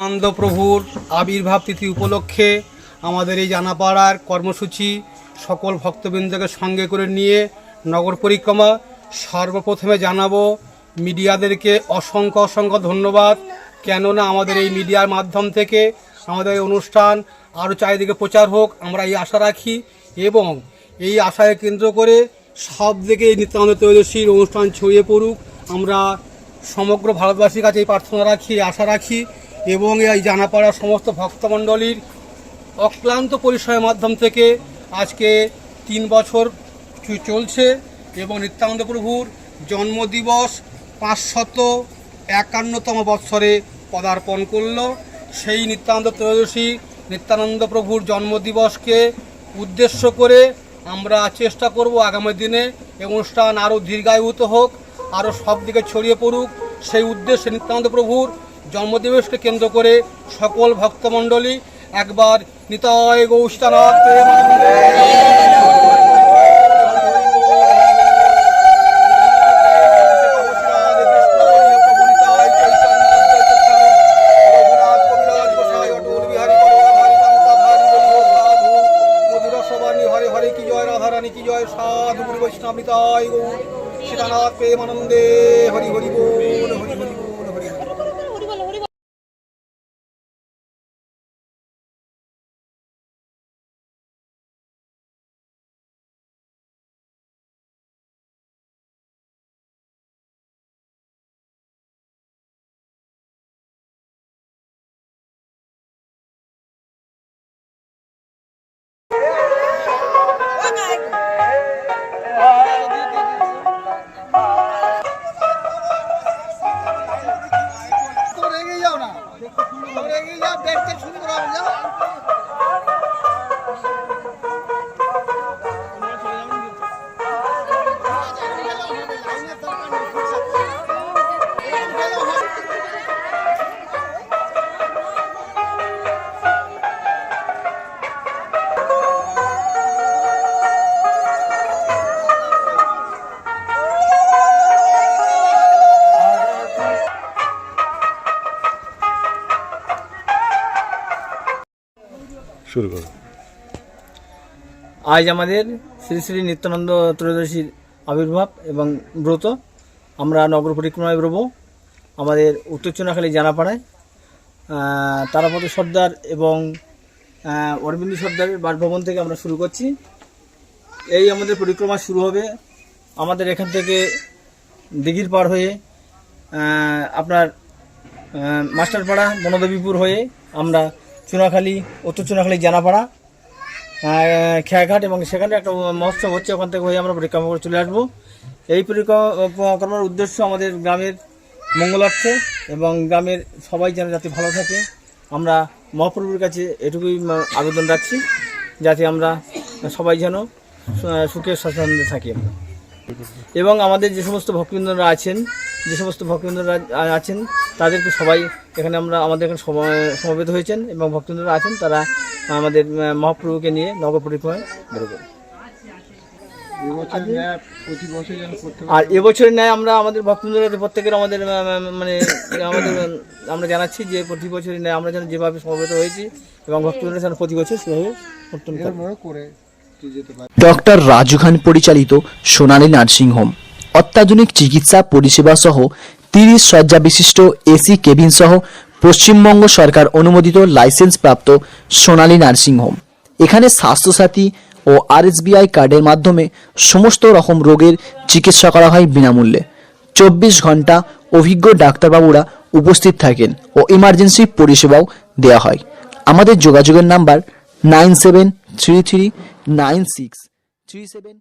আনন্দপ্রভুর আবির্ভাব তিথি উপলক্ষে আমাদের এই জানাপাড়ার কর্মসূচি সকল ভক্তবৃন্দকে সঙ্গে করে নিয়ে নগর পরিক্রমা সর্বপ্রথমে জানাব মিডিয়াদেরকে অসংখ্য অসংখ্য ধন্যবাদ। কেননা আমাদের এই মিডিয়ার মাধ্যম থেকে আমাদের এই অনুষ্ঠান আরও চারিদিকে প্রচার হোক, আমরা এই আশা রাখি এবং এই আশায় কেন্দ্র করে সব দিকে এই নিত্যানন্দ ত্রয়োদশীর অনুষ্ঠান ছড়িয়ে পড়ুক। আমরা সমগ্র ভারতবাসীর কাছে এই প্রার্থনা রাখি আশা রাখি। এবং এই জানাপাড়ার সমস্ত ভক্তমণ্ডলীর অক্লান্ত পরিশ্রমের মাধ্যম থেকে আজকে তিন বছর চলছে এবং নিত্যানন্দ প্রভুর জন্মদিবস পাঁচশত একান্নতম বৎসরে পদার্পণ করল। সেই নিত্যানন্দ ত্রয়োদশী নিত্যানন্দ প্রভুর জন্মদিবসকে উদ্দেশ্য করে আমরা চেষ্টা করব আগামী দিনে এই অনুষ্ঠান আরও দীর্ঘায়ুত হোক, আরও সব দিকে ছড়িয়ে পড়ুক। সেই উদ্দেশ্যে নিত্যানন্দ প্রভুর জন্মদিবসকে কেন্দ্র করে সকল ভক্তমণ্ডলী একবার নিতায় গৌষ্ঠনাথ সাধু গুরু বৈষ্ণব গৌর সীতানাথ প্রেমানন্দে হরি হরি বল, হরি হরি বল। শুরু করো। আজ আমাদের শ্রী শ্রী নিত্যানন্দ ত্রয়োদশীর আবির্ভাব এবং ব্রত। আমরা নগর পরিক্রমায় ব্রব। আমাদের উত্তর চুনাখালী জানাপাড়ায় তারাপদ সর্দার এবং অরবিন্দু সর্দারের বাসভবন থেকে আমরা শুরু করছি। এই আমাদের পরিক্রমা শুরু হবে আমাদের এখান থেকে দিঘির পার হয়ে আপনার মাস্টারপাড়া বনদেবীপুর হয়ে আমরা চুনাখালী, উত্তর চুনাখালী, জানাপাড়া খেয়াঘাট এবং সেখানে একটা মহোৎসব হচ্ছে। ওখান থেকে হয়ে আমরা পরিক্রমা করে চলে আসব। এই পরিক্রমার উদ্দেশ্য আমাদের গ্রামের মঙ্গলার্থে এবং গ্রামের সবাই যেন যাতে ভালো থাকে। আমরা মহাপ্রভুর কাছে এটুকুই আবেদন রাখছি, যাতে আমরা সবাই যেন সুখে স্বাচ্ছন্দ্যে থাকি আমরা। এবং আমাদের যে সমস্ত ভক্তবৃন্দরা আছেন, যে সমস্ত ভক্তবৃন্দরা আছেন তাদেরকে সবাই এখানে আমরা, আমাদের এখানে সমা- সমবেত হয়েছেন এবং ভক্তবৃন্দরা আছেন, তারা আমাদের মহাপ্রভুকে নিয়ে নগর পরিক্রমায় আর এবছরের ন্যায় আমরা, আমাদের ভক্তবৃন্দরা প্রত্যেকের আমাদের মানে আমাদের আমরা জানাচ্ছি যে প্রতি বছরের ন্যায় আমরা যেন যেভাবে সমবেত হয়েছি এবং ভক্তবৃন্দরা যেন প্রতি বছর সেভাবে করে ডক্টর রাজু খান পরিচালিত সোনালী নার্সিং হোম অত্যাধুনিক চিকিৎসা পরিষেবা সহ তিরিশ শয্যা বিশিষ্ট এসি কেবিন সহ পশ্চিমবঙ্গ সরকার অনুমোদিত লাইসেন্স প্রাপ্ত সোনালী নার্সিং হোম এখানে স্বাস্থ্যসাথী ও আরএসবিআই কার্ডের মাধ্যমে সমস্ত রকম রোগের চিকিৎসা করা হয় বিনামূল্যে। চব্বিশ ঘণ্টা অভিজ্ঞ ডাক্তারবাবুরা উপস্থিত থাকেন ও ইমার্জেন্সি পরিষেবাও দেওয়া হয়। আমাদের যোগাযোগের number nine seven three three nine six three seven